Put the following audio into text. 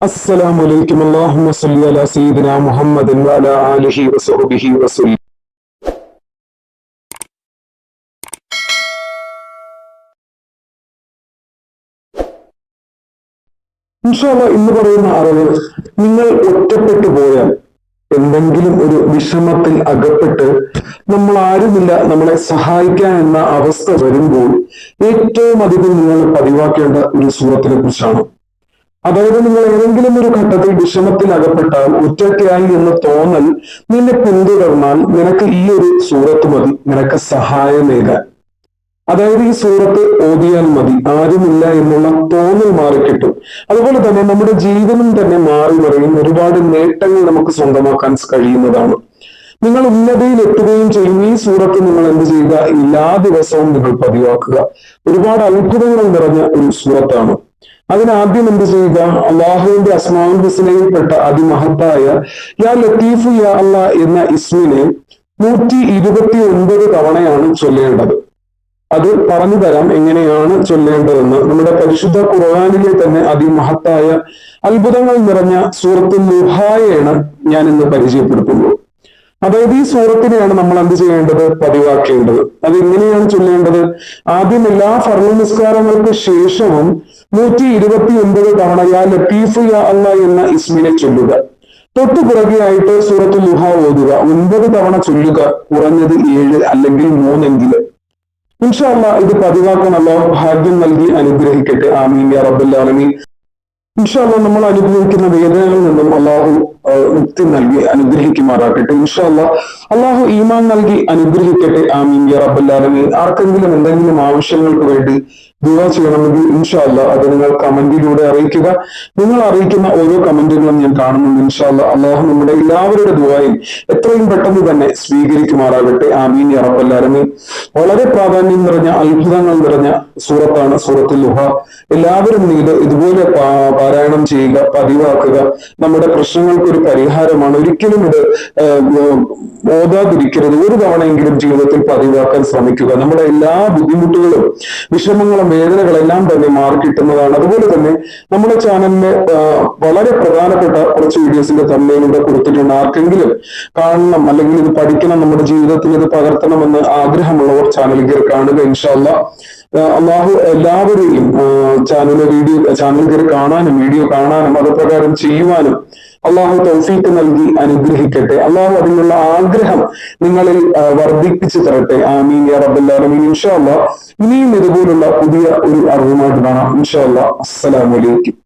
السلام عليكم اللهم صل على سيدنا محمد وعلى آله وصحبه وسلم ഇൻഷാല്ല ഇന്ന് പറയുന്ന അറിവ് നിങ്ങൾ ഒറ്റപ്പെട്ടു പോയാൽ എന്തെങ്കിലും ഒരു വിഷമത്തിൽ അകപ്പെട്ട് നമ്മൾ ആരുമില്ല നമ്മളെ സഹായിക്കാൻ എന്ന അവസ്ഥ വരുമ്പോൾ ഏറ്റവും അധികം നിങ്ങൾ പതിവാക്കേണ്ട ഒരു സൂറത്തിനെ കുറിച്ചാണ് അതായത് നിങ്ങൾ ഏതെങ്കിലും ഒരു ഘട്ടത്തിൽ വിഷമത്തിൽ അകപ്പെട്ടാൽ ഒറ്റക്കായി എന്ന് തോന്നൽ നിന്നെ പിന്തുടർന്നാൽ നിനക്ക് ഈ ഒരു സൂറത്ത് മതി. നിനക്ക് സഹായമേകാൻ അതായത് ഈ സൂറത്ത് ഓതിയാൽ മതി. ആരുമില്ല എന്നുള്ള തോന്നൽ മാറിക്കിട്ടും. അതുപോലെ തന്നെ നമ്മുടെ ജീവിതം തന്നെ മാറി മറിയും ഒരുപാട് നേട്ടങ്ങൾ നമുക്ക് സ്വന്തമാക്കാൻ കഴിയുന്നതാണ്. നിങ്ങൾ ഉന്നതിയിൽ എത്തുകയും ചെയ്യും. ഈ സൂറത്ത് നിങ്ങൾ എന്ത് ചെയ്യുക? എല്ലാ ദിവസവും നിങ്ങൾ പതിവാക്കുക. ഒരുപാട് അത്ഭുതങ്ങൾ നിറഞ്ഞ ഒരു സൂറത്താണ്. അതിനാദ്യം എന്ത് ചെയ്യുക? അള്ളാഹുവിന്റെ അസ്മാൻ ഹുസ്നയിൽപ്പെട്ട അതിമഹത്തായ യാ ലത്തീഫ് യാ അല്ല എന്ന ഇസ്മിനെ നൂറ്റി ഇരുപത്തി ഒൻപത് തവണയാണ് ചൊല്ലേണ്ടത്. അത് പറഞ്ഞു തരാം എങ്ങനെയാണ് ചൊല്ലേണ്ടതെന്ന്. നമ്മുടെ പരിശുദ്ധ ഖുർആാനിലെ തന്നെ അതിമഹത്തായ അത്ഭുതങ്ങൾ നിറഞ്ഞ സൂറത്തുൽ ലുഹായാണ് ഞാൻ ഇന്ന് പരിചയപ്പെടുത്തുന്നത്. അതായത് ഈ സൂറത്തിനെയാണ് നമ്മൾ എന്ത് ചെയ്യേണ്ടത്? പതിവാക്കേണ്ടത് അത് എങ്ങനെയാണ് ചൊല്ലേണ്ടത് ആദ്യം എല്ലാ ഫർണ നിസ്കാരങ്ങൾക്ക് ശേഷവും നൂറ്റി ഇരുപത്തി ഒൻപത് തവണ യാ ലത്തീഫ് യാ അല്ല എന്ന ഇസ്മിനെ ചൊല്ലുക. തൊട്ടു പുറകെയായിട്ട് സൂറത്ത് ലുഹ ഓതുക. ഒൻപത് തവണ ചൊല്ലുക. കുറഞ്ഞത് ഏഴ് അല്ലെങ്കിൽ മൂന്നെങ്കിലും ഇൻഷാല്ല ഇത് പതിവാക്കാൻ ഭാഗ്യം നൽകി അനുഗ്രഹിക്കട്ടെ. ആമീൻ യാ റബ്ബൽ ആലമീൻ. ഇൻഷാല്ല നമ്മൾ അനുഭവിക്കുന്ന വേദനകളിൽ നിന്നും അള്ളാഹു മുക്തി നൽകി അനുഗ്രഹിക്കുമാറാക്കട്ടെ ഇൻഷാല്ല അള്ളാഹു ഈമാൻ നൽകി അനുഗ്രഹിക്കട്ടെ. ആമീൻ. ആലമീൻ. ആർക്കെങ്കിലും എന്തെങ്കിലും ആവശ്യങ്ങൾക്ക് വേണ്ടി ദുവ ചെയ്യണമെങ്കിൽ ഇൻഷാല്ല അത് നിങ്ങൾ കമന്റിലൂടെ അറിയിക്കുക. നിങ്ങൾ അറിയിക്കുന്ന ഓരോ കമന്റുകളും ഞാൻ കാണുന്നുണ്ട് ഇൻഷാല്ല അള്ളാഹു നമ്മുടെ എല്ലാവരുടെ ദുവായും എത്രയും പെട്ടെന്ന് തന്നെ സ്വീകരിക്കുമാറാകട്ടെ. ആമീൻ ആലമീൻ. വളരെ പ്രാധാന്യം നിറഞ്ഞ അത്ഭുതങ്ങൾ നിറഞ്ഞ സൂറത്താണ് സൂറത്തുൽ ലുഹ. എല്ലാവരും ഇത് ഇതുപോലെ പാരായണം ചെയ്യുക പതിവാക്കുക. നമ്മുടെ പ്രശ്നങ്ങൾക്ക് ഒരു പരിഹാരമാണ്. ഒരിക്കലും ഇത് ഓതാതിരിക്കരുത് ഒരു തവണയെങ്കിലും ജീവിതത്തിൽ പതിവാക്കാൻ ശ്രമിക്കുക. നമ്മുടെ എല്ലാ ബുദ്ധിമുട്ടുകളും വിഷമങ്ങളും വേദനകളെല്ലാം തന്നെ മാറി കിട്ടുന്നതാണ്. അതുപോലെ തന്നെ നമ്മുടെ ചാനലിന്റെ വളരെ പ്രധാനപ്പെട്ട കുറച്ച് വീഡിയോസിന്റെ തമ്മയിലൂടെ കൊടുത്തിട്ടുണ്ട്. ആർക്കെങ്കിലും കാണണം അല്ലെങ്കിൽ ഇത് പഠിക്കണം നമ്മുടെ ജീവിതത്തിൽ ഇത് പകർത്തണമെന്ന് ആഗ്രഹമുള്ളവർ ചാനൽ കാണുക ഇൻഷാല്ല അള്ളാഹു എല്ലാവരെയും ചാനൽ വീഡിയോ ചാനൽ കയറി കാണാനും വീഡിയോ കാണാനും അതുപ്രകാരം ചെയ്യുവാനും അള്ളാഹു തൗഫീക്ക് നൽകി അനുഗ്രഹിക്കട്ടെ. അള്ളാഹു അതിനുള്ള ആഗ്രഹം നിങ്ങളിൽ വർദ്ധിപ്പിച്ചു തരട്ടെ. ആമീൻ യാ റബ്ബല്ലാലമീൻ ഇൻഷാ അല്ലാ ഇനിയും ഇതുപോലുള്ള പുതിയ ഒരു അറിവുമായിട്ട് കാണാം. ഇൻഷാ അല്ലാ അസ്സലാമു അലൈക്കും.